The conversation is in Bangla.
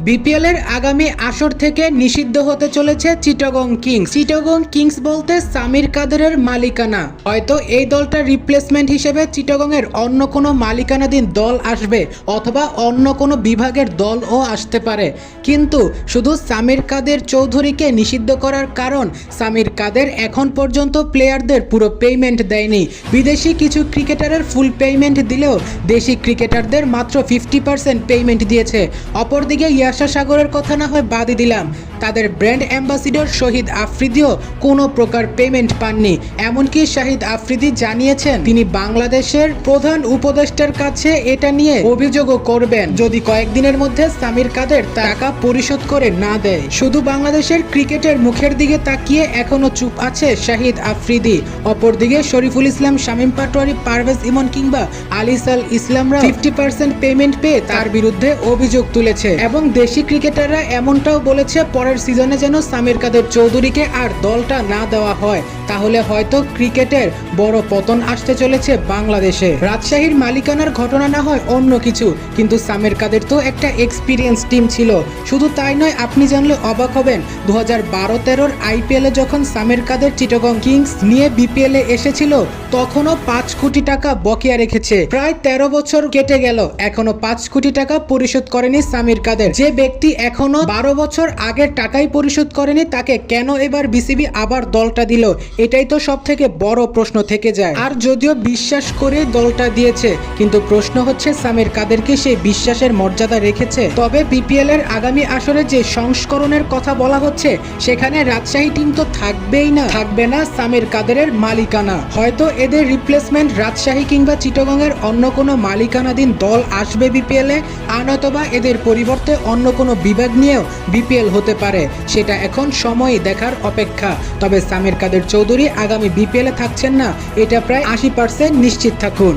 বিপিএল এর আগামী আসর থেকে নিষিদ্ধ হতে চলেছে চিটাগং কিংস। চিটাগং কিংস বলতে সামির কাদেরের মালিকানা। হয়তো এই দলটা রিপ্লেসমেন্ট হিসেবে চিটাগং এর অন্য কোনো মালিকানাধীন দল আসবে অথবা অন্য কোনো বিভাগের দলও আসতে পারে। কিন্তু শুধু সামির কাদের চৌধুরীকে নিষিদ্ধ করার কারণ সামির কাদের এখন পর্যন্ত প্লেয়ারদের পুরো পেমেন্ট দেয়নি। বিদেশি কিছু ক্রিকেটারের ফুল পেমেন্ট দিলেও দেশি ক্রিকেটারদের মাত্র ফিফটি পার্সেন্ট পেমেন্ট দিয়েছে। অপরদিকে ইয়াশা সাগরের কথা না হয় বাদই দিলাম। তাদের ব্র্যান্ড অ্যাম্বাসিডর শহীদ আফ্রিদিও কোনো প্রকার পেমেন্ট পাননি। এমনকি শাহিদ আফ্রিদি জানিয়েছেন, তিনি বাংলাদেশের প্রধান উপদেষ্টার কাছে এটা নিয়ে অভিযোগও করবেন। যদি কয়েকদিনের মধ্যে সামির কাদের টাকা পরিশোধ করে না দেয়। শুধু বাংলাদেশের ক্রিকেটের মুখের দিকে তাকিয়ে এখনও চুপ আছে শাহিদ আফ্রিদি। অপরদিকে শরীফুল ইসলাম, শামীম পাটোয়ারি, পারভেজ ইমন কিংবা আলিসাল ইসলামরা ফিফটি পার্সেন্ট পেমেন্ট পেয়ে তার বিরুদ্ধে অভিযোগ তুলেছে। এবং দেশি ক্রিকেটাররা এমনটাও বলেছে, পরের সিজনে যেন সামির কাদের চৌধুরীকে আর দলটা না দেওয়া হয়। তাহলে হয়তো ক্রিকেটের বড় পতন আসতে চলেছে বাংলাদেশে। রাজশাহীর মালিকানার ঘটনা না হয় অন্য কিছু, কিন্তু সামির কাদের তো একটা এক্সপিরিয়েন্স টিম ছিল। শুধু তাই নয়, আপনি জানলে অবাক হবেন দু হাজার বারো তেরোর আইপিএলে যখন সামির কাদের চিটগং কিংস নিয়ে বিপিএলে এসেছিল, তখনও পাঁচ কোটি টাকা বকেয়া রেখেছে। প্রায় তেরো বছর কেটে গেল এখনও পাঁচ কোটি টাকা পরিশোধ করেনি সামির কাদের। যে ব্যক্তি এখনও বারো বছর আগের টাকাই পরিশোধ করেনি, তাকে কেন এবার বিসিবি আবার দলটা দিল? এটাই তো সব থেকে বড় প্রশ্ন থেকে যায়। আর যদিও বিশ্বাস করে দলটা দিয়েছে, কিন্তু প্রশ্ন হচ্ছে সামির কাদেরকে সেই বিশ্বাসের মর্যাদা রেখেছে। তবে বিপিএল এর আগামী আসরে যে সংস্করণের কথা বলা হচ্ছে, সেখানে রাজশাহী টিম তো থাকবেই না। থাকবে না সামির কাদেরের মালিকানা। হয়তো এদের রিপ্লেসমেন্ট রাজশাহী কিংবা চিটগং এর অন্য কোনো মালিকানাধীন দল আসবে বিপিএল এ, আর নয়তোবা এদের পরিবর্তে অন্য কোনো বিভাগ নিয়েও বিপিএল হতে পারে। সেটা এখন সময় দেখার অপেক্ষা। তবে সামির কাদের চৌধুরী আগামী বিপিএলে থাকছেন না, এটা প্রায় আশি পার্সেন্ট নিশ্চিত থাকুন।